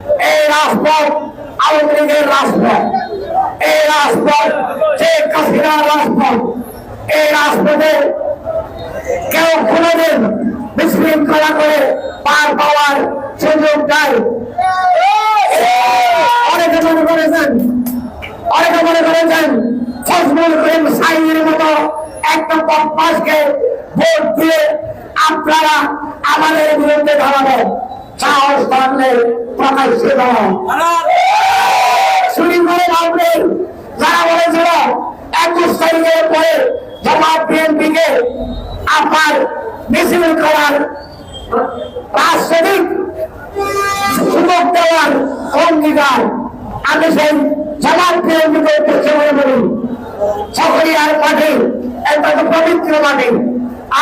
এই রাজপথ আওয়ামী লীগের রাজপথ। এই রাজপথ শেখ হাসিনার রাজপথ। এই রাজপথে কেউ কোনোদিন বিশৃঙ্খলা করে পার পাওয়ার সুযোগ দেয়। অনেকে মনে করেছেন, অনেকে মনে করেছেন ফজলুল করিম সাইনের মতো একটা বদমাসকে ভোট দিয়ে আপনারা আমাদের বিরুদ্ধে দাঁড়াবেন। সাহস থাকলে প্রকাশ্যে শুরু করে ভাবলেন যারা বলেছিল, একুশ তারিখের পরে জামাত বিএনপিকে আপনার মিছিল করার রাজনৈতিক সুযোগ দেওয়ার অঙ্গীকার, আমি সেই জামাত বিএনপিকে উদ্দেশ্য করে বলি সকলিয়ার মাঠে একটা পবিত্র মাঠে,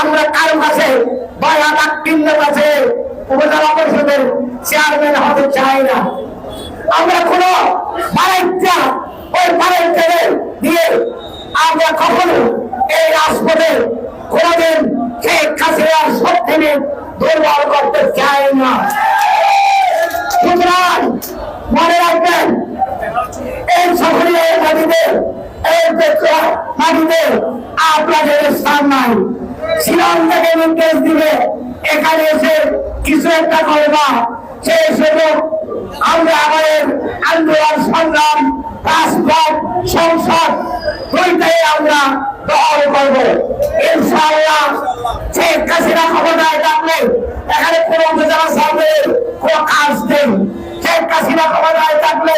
আমরা কারও কাছে বয়া কিনলে কাছে উপজেলা পরিষদের চেয়ারম্যান হতে চাই না। আমরা কোন ওই দিয়ে আমরা কখনো এই রাজপথে কোনদিন শেখ হাসিনার শক্তিকে দুর্বল করতে চাই না। সুতরাং মনে রাখবেন, এই সকলের মাটিতে, এই মাটিতে আপনাদের স্থান নাই। শিলং থেকে নির্দেশ দিবে। এখানে এসে কিছু একটা করবা সেই আমরা আমাদের আন্দোলন, সংগ্রাম সংসদ আমরা দখল করব। ইনশাআল্লাহ থাকলে এখানে কাজ থাকলে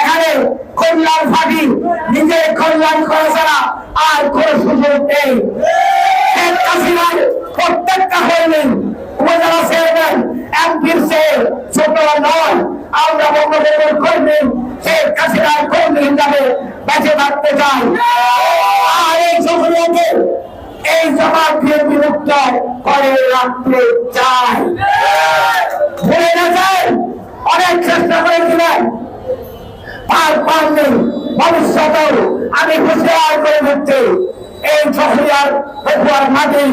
এখানে কল্যাণ পার্টি নিজের কল্যাণ করা ছাড়া আর কোন সুযোগ নেই। শেখ প্রত্যেকটা হইলেন ছোট নয়। আমরা বঙ্গবন্ধুর কর্মী, শেখ হাসিনার কর্মী হিসাবে বেঁচে আর করে রাখতে ভবিষ্যতেও আমি হুঁশিয়ার করে দিচ্ছি। এই চকরিয়ার পেপুয়ার মাটি,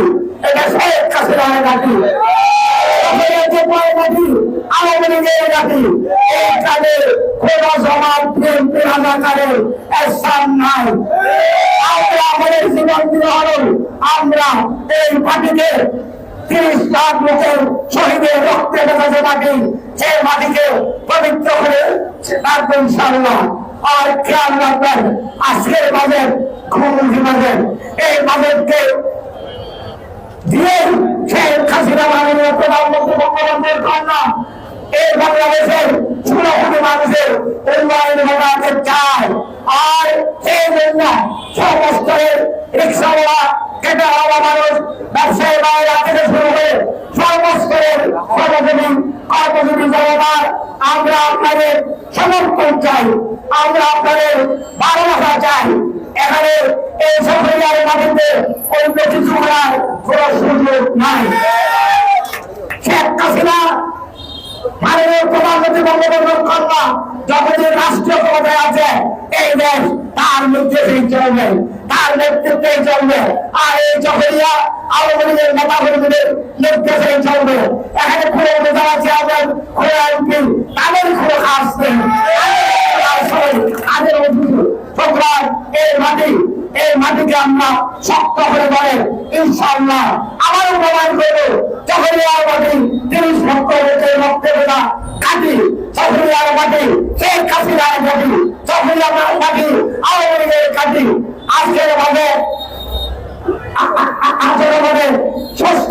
এটা শেখ হাসিনার মাটি। নাই। আমরা এই মাটিকে তিরিশ লাখ লোকের শহীদের রক্তে বেঁচেছে মাটি সেই মাটিকে পবিত্র করে রাখব ইনশাআল্লাহ। আর খেয়াল রাখবেন, আজকের বাজেট ঘুমুখী বাজেট এই বাজেটকে দিয়ে শেখ হাসিনা মাননীয় প্রধানমন্ত্রী বঙ্গবন্ধুর কন্যা এই বাংলাদেশের ষোলো মানুষের উন্নয়ন ঘটাতে চায়। আর সেই জন্য সমস্তরের রিক্সাওয়ালা হওয়া মানুষ, ব্যবসায়ী কর্মজীবী জনতার আমরা আপনাদের সমর্থন চাই, আমরা আপনাদের ভালোবাসা চাই। এখানে এই সফরিয়ার মাটিতে ওই কিছু করার কোন সুযোগ নাই। শেখ হাসিনা, মাননীয় প্রধানমন্ত্রী বঙ্গবন্ধুর কন্যা যখন রাষ্ট্রীয় ক্ষমতায় আছে, এই দেশ তার নির্দেশেই চলবে। তার নেতৃত্বেই চলবে আর এই চকরিয়া আওয়ামী লীগের নেতা কর্মীদের চলবে এখানে খুলে যারা চেয়ারম্যান খুলে এমপি তাদের খুলে কাজ নেই। অভিযোগ সুতরাং এই মাটি, এই মাটিকে আমরা শক্ত করে ধরে ইনশাল্লাহ আবারও প্রমাণ করব। চকরিয়ার মাটি তিরিশ লক্ষ লোকের রক্তের কাটি চকরিয়ার মাটি আওয়ামী লীগের কাটি আজকের আমাদের আজকের আমাদের ষষ্ঠী